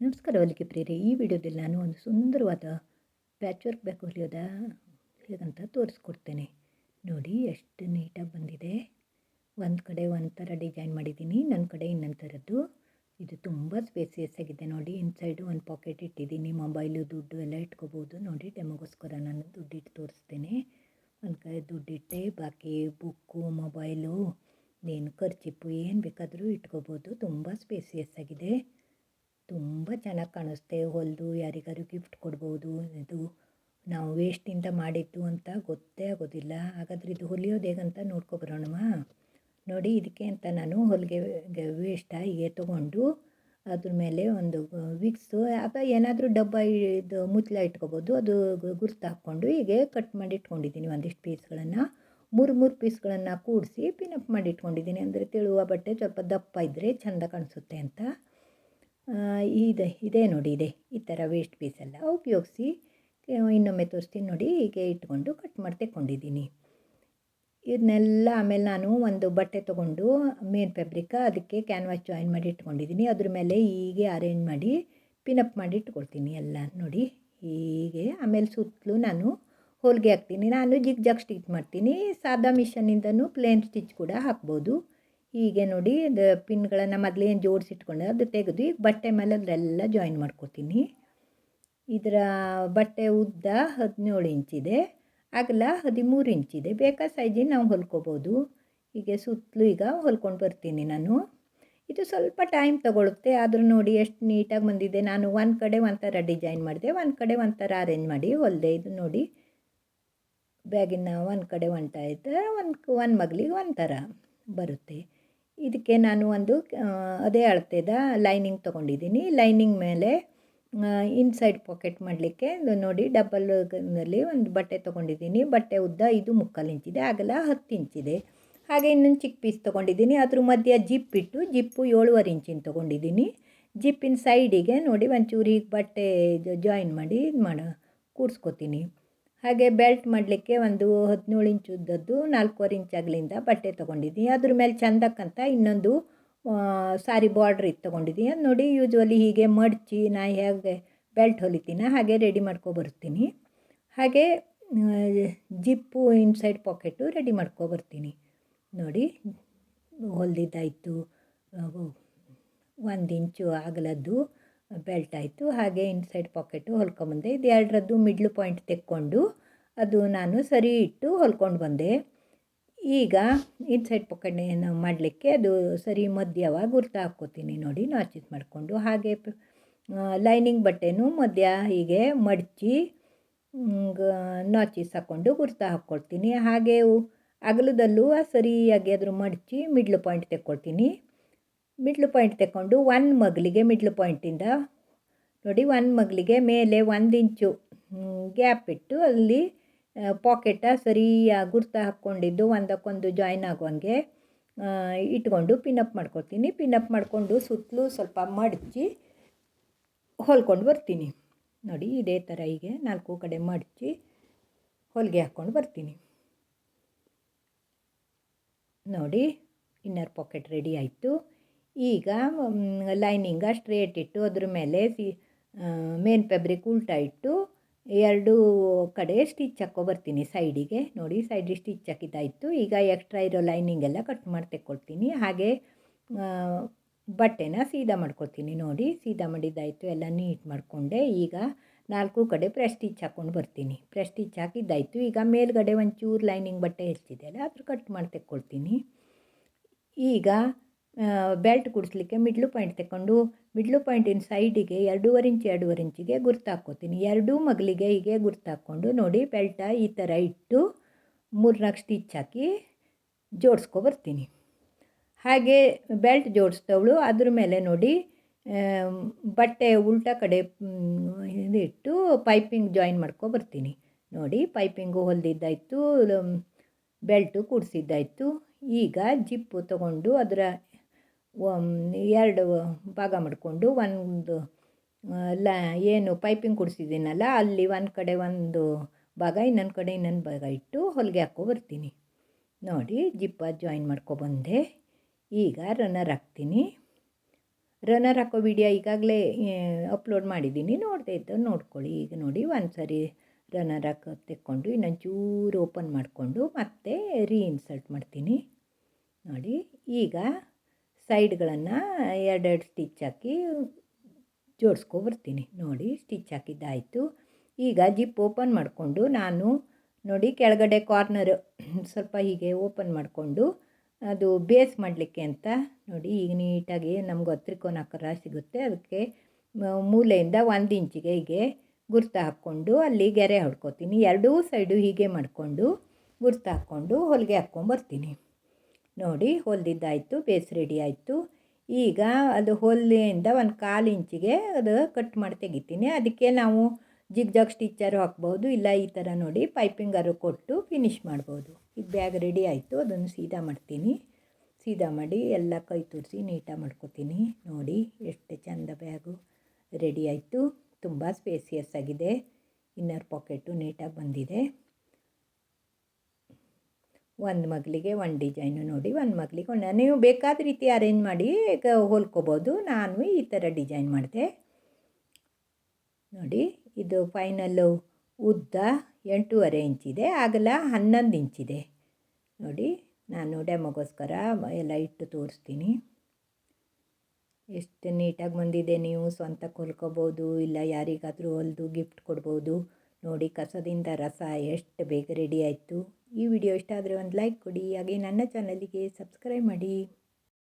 ನಮಸ್ಕಾರ ಹೊಲಿಗೆ ಪ್ರಿಯರಿ, ಈ ವಿಡಿಯೋದಲ್ಲಿ ನಾನು ಒಂದು ಸುಂದರವಾದ ಪ್ಯಾಚ್ ವರ್ಕ್ ಬ್ಯಾಗ್ ಹೊಲಿಯೋದ ಹೇಗಂತ ತೋರಿಸ್ಕೊಡ್ತೇನೆ. ನೋಡಿ, ಎಷ್ಟು ನೀಟಾಗಿ ಬಂದಿದೆ. ಒಂದು ಕಡೆ ಒಂದು ಥರ ಡಿಸೈನ್ ಮಾಡಿದ್ದೀನಿ ನನ್ನ ಕಡೆ ಇನ್ನೊಂದು ಥರದ್ದು ಇದು ತುಂಬ ಸ್ಪೇಸಿಯಸ್ ಆಗಿದೆ ನೋಡಿ ಇನ್ಸೈಡು ಒಂದು ಪಾಕೆಟ್ ಇಟ್ಟಿದ್ದೀನಿ ಮೊಬೈಲು ದುಡ್ಡು ಎಲ್ಲ ಇಟ್ಕೋಬೋದು. ನೋಡಿ ಡೆಮೋಗೋಸ್ಕರ ನಾನು ದುಡ್ಡಿಟ್ಟು ತೋರಿಸ್ತೇನೆ. ಒಂದು ಕಡೆ ದುಡ್ಡಿಟ್ಟೆ, ಬಾಕಿ ಬುಕ್ಕು ಮೊಬೈಲು ನೀನು ಖರ್ಚಿಪ್ಪು ಏನು ಬೇಕಾದರೂ ಇಟ್ಕೋಬೋದು. ತುಂಬ ಸ್ಪೇಸಿಯಸ್ ಆಗಿದೆ. ತುಂಬ ಚೆನ್ನಾಗಿ ಕಾಣಿಸ್ತೆ. ಹೊಲಿದು ಯಾರಿಗಾದ್ರೂ ಗಿಫ್ಟ್ ಕೊಡ್ಬೋದು. ಇದು ನಾವು ವೇಸ್ಟಿಂದ ಮಾಡಿದ್ದು ಅಂತ ಗೊತ್ತೇ ಆಗೋದಿಲ್ಲ. ಹಾಗಾದರೆ ಇದು ಹೊಲಿಯೋದು ಹೇಗಂತ ನೋಡ್ಕೊಬರೋಣವಾ ನೋಡಿ ಇದಕ್ಕೆ ಅಂತ ನಾನು ಹೊಲಿಗೆ ವೇಸ್ಟ್ ಹೀಗೆ ತೊಗೊಂಡು ಅದ್ರ ಮೇಲೆ ಒಂದು ವಿಕ್ಸು ಅಥವಾ ಏನಾದರೂ ಡಬ್ಬ ಇದು ಮುಚ್ಚಲ ಇಟ್ಕೊಬೋದು. ಅದು ಗುರ್ತು ಹಾಕ್ಕೊಂಡು ಹೀಗೆ ಕಟ್ ಮಾಡಿ ಇಟ್ಕೊಂಡಿದ್ದೀನಿ ಒಂದಿಷ್ಟು ಪೀಸ್ಗಳನ್ನು ಮೂರು ಮೂರು ಪೀಸ್ಗಳನ್ನು ಕೂಡಿಸಿ ಪಿನಪ್ ಮಾಡಿ ಇಟ್ಕೊಂಡಿದ್ದೀನಿ. ಅಂದರೆ ತೆಳುವ ಬಟ್ಟೆ ಸ್ವಲ್ಪ ದಪ್ಪ ಇದ್ದರೆ ಚೆಂದ ಕಾಣಿಸುತ್ತೆ ಅಂತ. ಇದೆ ಇದೆ ನೋಡಿ, ಇದೆ. ಈ ಥರ ವೇಸ್ಟ್ ಪೀಸೆಲ್ಲ ಉಪಯೋಗಿಸಿ, ಇನ್ನೊಮ್ಮೆ ತೋರಿಸ್ತೀನಿ ನೋಡಿ, ಹೀಗೆ ಇಟ್ಕೊಂಡು ಕಟ್ ಮಾಡಿ ತೆಕ್ಕೊಂಡಿದ್ದೀನಿ. ಇದನ್ನೆಲ್ಲ ಆಮೇಲೆ ನಾನು ಒಂದು ಬಟ್ಟೆ ತೊಗೊಂಡು ಮೇನ್ ಫ್ಯಾಬ್ರಿಕ್ ಅದಕ್ಕೆ ಕ್ಯಾನ್ವಾಸ್ ಜಾಯಿನ್ ಮಾಡಿ ಇಟ್ಕೊಂಡಿದ್ದೀನಿ. ಅದ್ರ ಮೇಲೆ ಹೀಗೆ ಅರೇಂಜ್ ಮಾಡಿ ಪಿನಪ್ ಮಾಡಿ ಇಟ್ಕೊಳ್ತೀನಿ ಎಲ್ಲ ನೋಡಿ. ಹೀಗೆ ಆಮೇಲೆ ಸುತ್ತಲೂ ನಾನು ಹೋಲಿಗೆ ಹಾಕ್ತೀನಿ. ನಾನು ಜಿಗ್ ಜಾಗ್ ಸ್ಟಿಚ್ ಮಾಡ್ತೀನಿ. ಸಾದಾ ಮಿಷನಿಂದನೂ ಪ್ಲೇನ್ ಸ್ಟಿಚ್ ಕೂಡ ಹಾಕ್ಬೋದು. ಹೀಗೆ ನೋಡಿ ಅದು ಪಿನ್ಗಳನ್ನು ಮೊದಲೇನು ಜೋಡಿಸಿಟ್ಕೊಂಡೆ, ಅದು ತೆಗೆದು ಬಟ್ಟೆ ಮೇಲೆ ಅದೆಲ್ಲ ಜಾಯಿನ್ ಮಾಡ್ಕೊತೀನಿ. ಇದರ ಬಟ್ಟೆ ಉದ್ದ ಹದಿನೇಳು ಇಂಚಿದೆ ಅಗಲ ಹದಿಮೂರು ಇಂಚಿದೆ ಬೇಕಾದ ಸೈಜಿನ ನಾವು ಹೊಲ್ಕೋಬೋದು. ಹೀಗೆ ಸುತ್ತಲೂ ಈಗ ಹೊಲ್ಕೊಂಡು ಬರ್ತೀನಿ ನಾನು. ಇದು ಸ್ವಲ್ಪ ಟೈಮ್ ತೊಗೊಳುತ್ತೆ, ಆದರೂ ನೋಡಿ ಎಷ್ಟು ನೀಟಾಗಿ ಬಂದಿದೆ. ನಾನು ಒಂದು ಕಡೆ ಒಂಥರ ಡಿಸೈನ್ ಮಾಡಿದೆ, ಒಂದು ಕಡೆ ಒಂಥರ ಅರೇಂಜ್ ಮಾಡಿ ಹೊಲಿದೆ. ಇದು ನೋಡಿ ಬ್ಯಾಗಿನ ಒಂದು ಕಡೆ ಒಂಟಾಯ್ತು ಒಂದು ಒಂದು ಮಗಳಿಗೆ ಒಂಥರ ಬರುತ್ತೆ. ಇದಕ್ಕೆ ನಾನು ಒಂದು ಅದೇ ಅಳತೆದ ಲೈನಿಂಗ್ ತೊಗೊಂಡಿದ್ದೀನಿ. ಲೈನಿಂಗ್ ಮೇಲೆ ಇನ್ಸೈಡ್ ಪಾಕೆಟ್ ಮಾಡಲಿಕ್ಕೆ ನೋಡಿ ಡಬಲ್ನಲ್ಲಿ ಒಂದು ಬಟ್ಟೆ ತೊಗೊಂಡಿದ್ದೀನಿ. ಬಟ್ಟೆ ಉದ್ದ ಇದು ಮುಕ್ಕಾಲು ಇಂಚಿದೆ ಆಗಲ್ಲ ಹತ್ತು ಇಂಚಿದೆ ಹಾಗೆ ಇನ್ನೊಂದು ಚಿಕ್ಕ ಪೀಸ್ ತೊಗೊಂಡಿದ್ದೀನಿ. ಅದ್ರ ಮಧ್ಯ ಜಿಪ್ ಇಟ್ಟು ಜಿಪ್ಪು ಏಳುವರೆ ಇಂಚಿನ ತೊಗೊಂಡಿದ್ದೀನಿ. ಜಿಪ್ಪಿನ ಸೈಡಿಗೆ ನೋಡಿ ಒಂಚೂರು ಈಗ ಬಟ್ಟೆ ಜಾಯಿನ್ ಮಾಡಿ ಇದು ಮಾಡ, ಕೂಡಿಸ್ಕೊತೀನಿ. ಹಾಗೆ ಬೆಲ್ಟ್ ಮಾಡಲಿಕ್ಕೆ ಒಂದು ಹದಿನೇಳು ಇಂಚು ಉದ್ದದ್ದು ನಾಲ್ಕೂವರೆ ಇಂಚ್ ಅಗಲಿಂದ ಬಟ್ಟೆ ತೊಗೊಂಡಿದ್ದೀನಿ. ಅದ್ರ ಮೇಲೆ ಚಂದಕ್ಕಂತ ಇನ್ನೊಂದು ಸಾರಿ ಬಾರ್ಡ್ರ್ ಇದು ತೊಗೊಂಡಿದ್ದೀನಿ. ಅದು ನೋಡಿ ಯೂಜ್ವಲಿ ಹೀಗೆ ಮಡಚಿ ನಾ ಹೇಗೆ ಬೆಲ್ಟ್ ಹೊಲಿತೀನ ಹಾಗೆ ರೆಡಿ ಮಾಡ್ಕೊಬರ್ತೀನಿ. ಹಾಗೆ ಜಿಪ್ಪು ಇನ್ಸೈಡ್ ಪಾಕೆಟು ರೆಡಿ ಮಾಡ್ಕೊಬರ್ತೀನಿ. ನೋಡಿ, ಹೊಲಿದಿದ್ದಾಯಿತು. ಒಂದು ಇಂಚು ಅಗಲದ್ದು ಬೆಲ್ಟ್ ಆಯಿತು. ಹಾಗೆ ಇನ್ಸೈಡ್ ಪಾಕೆಟು ಹೊಲ್ಕೊಂಬಂದೆ. ಇದು ಎರಡರದ್ದು ಮಿಡ್ಲ್ ಪಾಯಿಂಟ್ ತೆಕ್ಕೊಂಡು ಅದು ನಾನು ಸರಿ ಇಟ್ಟು ಹೊಲ್ಕೊಂಡು ಬಂದೆ. ಈಗ ಇನ್ಸೈಡ್ ಪಾಕೆಟ್ ಏನು ಮಾಡಲಿಕ್ಕೆ ಅದು ಸರಿ ಮಧ್ಯವ ಗುರ್ತು ಹಾಕ್ಕೋತೀನಿ ನೋಡಿ ನಾಚಿಸ್ ಮಾಡಿಕೊಂಡು. ಹಾಗೆ ಲೈನಿಂಗ್ ಬಟ್ಟೆನೂ ಮಧ್ಯ ಹೀಗೆ ಮಡಚಿ ನಾಚಿಸ್ ಹಾಕ್ಕೊಂಡು ಗುರ್ತು ಹಾಕ್ಕೊಳ್ತೀನಿ. ಹಾಗೆ ಅಗಲದಲ್ಲೂ ಸರಿಯಾಗಿ ಅದ್ರ ಮಡಚಿ ಮಿಡ್ಲ್ ಪಾಯಿಂಟ್ ತೆಕ್ಕೊಳ್ತೀನಿ. ಮಿಡ್ಲ್ ಪಾಯಿಂಟ್ ತಗೊಂಡು ಒನ್ ಮಗ್ಲಿಗೆ ಮಿಡ್ಲ್ ಪಾಯಿಂಟಿಂದ ನೋಡಿ ಒನ್ ಮಗ್ಲಿಗೆ ಮೇಲೆ ಒಂದು ಇಂಚು ಗ್ಯಾಪ್ ಇಟ್ಟು ಅಲ್ಲಿ ಪಾಕೆಟ ಸರಿಯಾಗಿ ಗುರ್ತ ಹಾಕ್ಕೊಂಡಿದ್ದು ಒಂದಕ್ಕೊಂದು ಜಾಯ್ನ್ ಆಗುವಂಗೆ ಇಟ್ಕೊಂಡು ಪಿನಪ್ ಮಾಡ್ಕೊತೀನಿ ಪಿನಪ್ ಮಾಡಿಕೊಂಡು ಸುತ್ತಲೂ ಸ್ವಲ್ಪ ಮಡಚಿ ಹೊಲ್ಕೊಂಡು ಬರ್ತೀನಿ. ನೋಡಿ ಇದೇ ಥರ ಹೀಗೆ ನಾಲ್ಕು ಕಡೆ ಮಡಚಿ ಹೊಲಿಗೆ ಹಾಕ್ಕೊಂಡು ಬರ್ತೀನಿ. ನೋಡಿ, ಇನ್ನರ್ ಪಾಕೆಟ್ ರೆಡಿ ಆಯಿತು. ಈಗ ಲೈನಿಂಗ ಸ್ಟ್ರೇಟ್ ಇಟ್ಟು ಅದ್ರ ಮೇಲೆ ಸಿ ಮೇನ್ ಫ್ಯಾಬ್ರಿಕ್ ಉಲ್ಟಾ ಇಟ್ಟು ಎರಡು ಕಡೆ ಸ್ಟಿಚ್ ಹಾಕೋ ಬರ್ತೀನಿ ಸೈಡಿಗೆ ನೋಡಿ ಸೈಡಿಗೆ ಸ್ಟಿಚ್ ಹಾಕಿದ್ದಾಯಿತು. ಈಗ ಎಕ್ಸ್ಟ್ರಾ ಇರೋ ಲೈನಿಂಗ್ ಎಲ್ಲ ಕಟ್ ಮಾಡಿ ತೆಕ್ಕೊಳ್ತೀನಿ. ಹಾಗೆ ಬಟ್ಟೆನ ಸೀದಾ ಮಾಡ್ಕೊಳ್ತೀನಿ. ನೋಡಿ ಸೀದಾ ಮಾಡಿದ್ದಾಯಿತು. ಎಲ್ಲ ನೀಟ್ ಮಾಡಿಕೊಂಡೆ. ಈಗ ನಾಲ್ಕು ಕಡೆ ಪ್ರೆಸ್ ಸ್ಟಿಚ್ ಹಾಕ್ಕೊಂಡು ಬರ್ತೀನಿ. ಪ್ರೆಸ್ ಸ್ಟಿಚ್ ಹಾಕಿದ್ದಾಯಿತು. ಈಗ ಮೇಲ್ಗಡೆ ಒಂಚೂರು ಲೈನಿಂಗ್ ಬಟ್ಟೆ ಹೆಚ್ಚಿದೆ ಅಲ್ಲ, ಅದ್ರ ಕಟ್ ಮಾಡಿ ತೆಕ್ಕೊಳ್ತೀನಿ. ಈಗ ಬೆಲ್ಟ್ ಕುಡಿಸ್ಲಿಕ್ಕೆ ಮಿಡ್ಲು ಪಾಯಿಂಟ್ ತಗೊಂಡು ಮಿಡ್ಲು ಪಾಯಿಂಟಿನ ಸೈಡಿಗೆ ಎರಡೂವರೆ ಇಂಚು ಎರಡೂವರೆ ಇಂಚಿಗೆ ಗುರ್ತು ಹಾಕ್ಕೋತೀನಿ ಎರಡೂ ಮಗಳಿಗೆ ಹೀಗೆ ಗುರ್ತು ಹಾಕ್ಕೊಂಡು ನೋಡಿ ಬೆಲ್ಟ ಈ ಥರ ಇಟ್ಟು ಮೂರ್ನಾಲ್ಕು ಸ್ಟಿಚ್ ಹಾಕಿ ಜೋಡಿಸ್ಕೊ ಬರ್ತೀನಿ. ಹಾಗೆ ಬೆಲ್ಟ್ ಜೋಡಿಸ್ತವಳು ಅದ್ರ ಮೇಲೆ ನೋಡಿ ಬಟ್ಟೆ ಉಲ್ಟಾ ಕಡೆ ಇಟ್ಟು ಪೈಪಿಂಗ್ ಜಾಯಿನ್ ಮಾಡ್ಕೊ ಬರ್ತೀನಿ. ನೋಡಿ ಪೈಪಿಂಗು ಹೊಲಿದಿದ್ದಾಯಿತು ಬೆಲ್ಟು ಕೂಡಿಸಿದ್ದಾಯಿತು. ಈಗ ಜಿಪ್ಪು ತಗೊಂಡು ಅದರ ಎರಡು ಭಾಗ ಮಾಡಿಕೊಂಡು ಒಂದು ಲ, ಏನು ಪೈಪಿಂಗ್ ಕೊಡಿಸಿದ್ದೀನಲ್ಲ, ಅಲ್ಲಿ ಒಂದು ಕಡೆ ಒಂದು ಭಾಗ, ಇನ್ನೊಂದು ಕಡೆ ಇನ್ನೊಂದು ಭಾಗ ಇಟ್ಟು ಹೊಲಿಗೆ ಹಾಕೋ ಬರ್ತೀನಿ. ನೋಡಿ, ಜಿಪ್ಪ ಜಾಯಿನ್ ಮಾಡ್ಕೊಬಂದೆ ಈಗ ರನ್ನರ್ ಹಾಕ್ತೀನಿ. ರನ್ನರ್ ಹಾಕೋ ವಿಡಿಯೋ ಈಗಾಗಲೇ ಅಪ್ಲೋಡ್ ಮಾಡಿದ್ದೀನಿ. ನೋಡದೆ ಇದ್ದು, ನೋಡ್ಕೊಳ್ಳಿ. ಈಗ ನೋಡಿ ಒಂದು ಸರಿ ರನ್ನರ್ ಹಾಕೋ ತೆಕ್ಕೊಂಡು, ಇನ್ನೊಂಚೂರು ಓಪನ್ ಮಾಡಿಕೊಂಡು ಮತ್ತೆ ರೀಇನ್ಸರ್ಟ್ ಮಾಡ್ತೀನಿ. ನೋಡಿ, ಈಗ ಸೈಡ್ಗಳನ್ನು ಎರಡೆರಡು ಸ್ಟಿಚ್ ಹಾಕಿ ಜೋಡಿಸ್ಕೊಬರ್ತೀನಿ. ನೋಡಿ ಸ್ಟಿಚ್ ಹಾಕಿದ್ದಾಯಿತು. ಈಗ ಜಿಪ್ ಓಪನ್ ಮಾಡಿಕೊಂಡು ನಾನು ನೋಡಿ ಕೆಳಗಡೆ ಕಾರ್ನರ್ ಸ್ವಲ್ಪ ಹೀಗೆ ಓಪನ್ ಮಾಡಿಕೊಂಡು ಅದು ಬೇಸ್ ಮಾಡಲಿಕ್ಕೆ ಅಂತ ನೋಡಿ ಈಗ ನೀಟಾಗಿ ನಮ್ಗೆ ತ್ರಿಕೋನ ಆಕಾರ ಸಿಗುತ್ತೆ. ಅದಕ್ಕೆ ಮೂಲೆಯಿಂದ ಒಂದು ಇಂಚಿಗೆ ಹೀಗೆ ಗುರ್ತು ಹಾಕ್ಕೊಂಡು ಅಲ್ಲಿ ಗೆರೆ ಹೊಡ್ಕೊತೀನಿ. ಎರಡೂ ಸೈಡು ಹೀಗೆ ಮಾಡಿಕೊಂಡು ಗುರ್ತು ಹಾಕ್ಕೊಂಡು ಹೊಲಿಗೆ ಹಾಕ್ಕೊಂಬರ್ತೀನಿ. ನೋಡಿ, ಹೊಲ್ದಿದ್ದಾಯಿತು, ಬೇಸ್ ರೆಡಿ ಆಯಿತು. ಈಗ ಅದು ಹೊಲಿಯಿಂದ ಒಂದು ಕಾಲು ಇಂಚಿಗೆ ಅದು ಕಟ್ ಮಾಡಿ ತೆಗಿತೀನಿ. ಅದಕ್ಕೆ ನಾವು ಜಿಗ್ ಜಾಗ್ ಸ್ಟಿಚ್ಚರು ಹಾಕ್ಬೋದು, ಇಲ್ಲ ಈ ಥರ ನೋಡಿ ಪೈಪಿಂಗರು ಕೊಟ್ಟು ಫಿನಿಶ್ ಮಾಡ್ಬೋದು. ಈಗ ಬ್ಯಾಗ್ ರೆಡಿ ಆಯಿತು, ಅದನ್ನು ಸೀದಾ ಮಾಡ್ತೀನಿ. ಸೀದಾ ಮಾಡಿ ಎಲ್ಲ ಕೈ ತುರಿಸಿ ನೀಟಾಗಿ ಮಾಡ್ಕೊತೀನಿ. ನೋಡಿ, ಎಷ್ಟು ಚಂದ ಬ್ಯಾಗು ರೆಡಿ ಆಯಿತು. ತುಂಬ ಸ್ಪೇಸಿಯಸ್ ಆಗಿದೆ. ಇನ್ನರ್ ಪಾಕೆಟು ನೀಟಾಗಿ ಬಂದಿದೆ. ಒಂದು ಮಗಳಿಗೆ ಒಂದು ಡಿಸೈನು ನೋಡಿ, ಒಂದು ಮಗಳಿಗೆ ಒಂದು, ನೀವು ಬೇಕಾದ ರೀತಿ ಅರೇಂಜ್ ಮಾಡಿ ಹೊಲ್ಕೋಬೋದು. ನಾನು ಈ ಥರ ಡಿಸೈನ್ ಮಾಡಿದೆ. ನೋಡಿ, ಇದು ಫೈನಲ್ಲು ಉದ್ದ ಎಂಟೂವರೆ ಇಂಚಿದೆ ಆಗಲ್ಲ ಹನ್ನೊಂದು ಇಂಚಿದೆ ನೋಡಿ, ನಾನು ಡೆಮೋಗೋಸ್ಕರ ಎಲ್ಲ ಇಟ್ಟು ತೋರಿಸ್ತೀನಿ. ಎಷ್ಟು ನೀಟಾಗಿ ಬಂದಿದೆ ನೀವು ಸ್ವಂತ ಹೊಲ್ಕೋಬೋದು, ಇಲ್ಲ ಯಾರಿಗಾದರೂ ಹೊಲಿದು ಗಿಫ್ಟ್ ಕೊಡ್ಬೋದು. ನೋಡಿ ಕಸದಿಂದ ರಸ ಎಷ್ಟು ಬೇಗ ರೆಡಿ ಆಯಿತು. ಈ ವಿಡಿಯೋ ಇಷ್ಟ ಆದರೆ ಒಂದು ಲೈಕ್ ಕೊಡಿ. ಹಾಗೆ ನನ್ನ ಚಾನಲಿಗೆ ಸಬ್ಸ್ಕ್ರೈಬ್ ಮಾಡಿ.